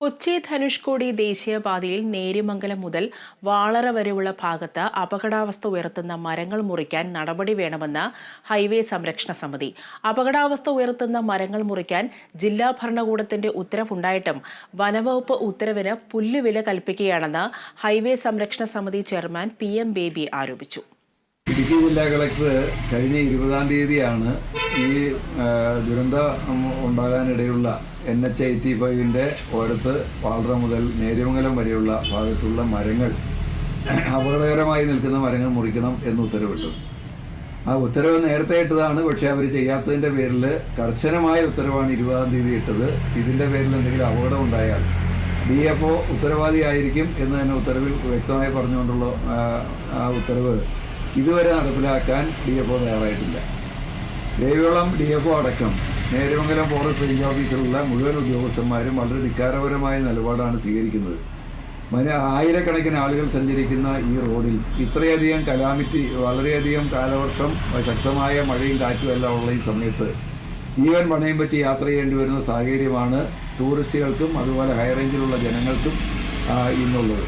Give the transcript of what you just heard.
കൊച്ചി ധനുഷ്കോടി ദേശീയപാതയിൽ നേര്യമംഗലം മുതൽ വാളറ വരെയുള്ള ഭാഗത്ത് അപകടാവസ്ഥ ഉയർത്തുന്ന മരങ്ങൾ മുറിക്കാൻ നടപടി വേണമെന്ന് ഹൈവേ സംരക്ഷണ സമിതി. അപകടാവസ്ഥ ഉയർത്തുന്ന മരങ്ങൾ മുറിക്കാൻ ജില്ലാ ഭരണകൂടത്തിന്റെ ഉത്തരവുണ്ടായിട്ടും വനവകുപ്പ് ഉത്തരവിന് പുല്ലുവില കൽപ്പിക്കുകയാണെന്ന് ഹൈവേ സംരക്ഷണ സമിതി ചെയർമാൻ പി ബേബി ആരോപിച്ചു. ഇടുക്കി ജില്ലാ കളക്ടർ കഴിഞ്ഞ ഇരുപതാം തീയതിയാണ് ഈ ദുരന്തം ഉണ്ടാകാനിടയുള്ള എൻ എച്ച് എയ്റ്റി ഫൈവിന്റെ ഓരത്ത് പാളറ മുതൽ നേര്യമംഗലം വരെയുള്ള ഭാഗത്തുള്ള മരങ്ങൾ അപകടകരമായി നിൽക്കുന്ന മരങ്ങൾ മുറിക്കണം എന്ന് ഉത്തരവിട്ടു. ആ ഉത്തരവ് നേരത്തെ ഇട്ടതാണ് പക്ഷേ അവർ ചെയ്യാത്തതിന്റെ പേരിൽ കർശനമായ ഉത്തരവാണ് ഇരുപതാം തീയതി ഇട്ടത്. ഇതിന്റെ പേരിൽ എന്തെങ്കിലും അപകടം ഉണ്ടായാൽ ഡി എഫ് ഒ ഉത്തരവാദിയായിരിക്കും എന്ന് തന്നെ ഉത്തരവിൽ വ്യക്തമായി പറഞ്ഞുകൊണ്ടുള്ള ആ ഉത്തരവ് ഇതുവരെ നടപ്പിലാക്കാൻ ഡി എഫ് ഒ തയ്യാറായിട്ടില്ല. ദേവികുളം ഡി എഫ് ഒ അടക്കം നേരമംഗലം ഫോറസ്റ്റ് റേഞ്ച് ഓഫീസിലുള്ള മുഴുവൻ ഉദ്യോഗസ്ഥന്മാരും വളരെ ധിക്കാരപരമായ നിലപാടാണ് സ്വീകരിക്കുന്നത്. മന ആയിരക്കണക്കിന് ആളുകൾ സഞ്ചരിക്കുന്ന ഈ റോഡിൽ ഇത്രയധികം കലാമിറ്റി വളരെയധികം കാലവർഷം ശക്തമായ മഴയും കാറ്റും എല്ലാം ഉള്ള ഈ സമയത്ത് ജീവൻ പണയം വെച്ച് യാത്ര ചെയ്യേണ്ടി വരുന്ന സാഹചര്യമാണ് ടൂറിസ്റ്റുകൾക്കും അതുപോലെ ഹൈറേഞ്ചിലുള്ള ജനങ്ങൾക്കും ഇന്നുള്ളത്.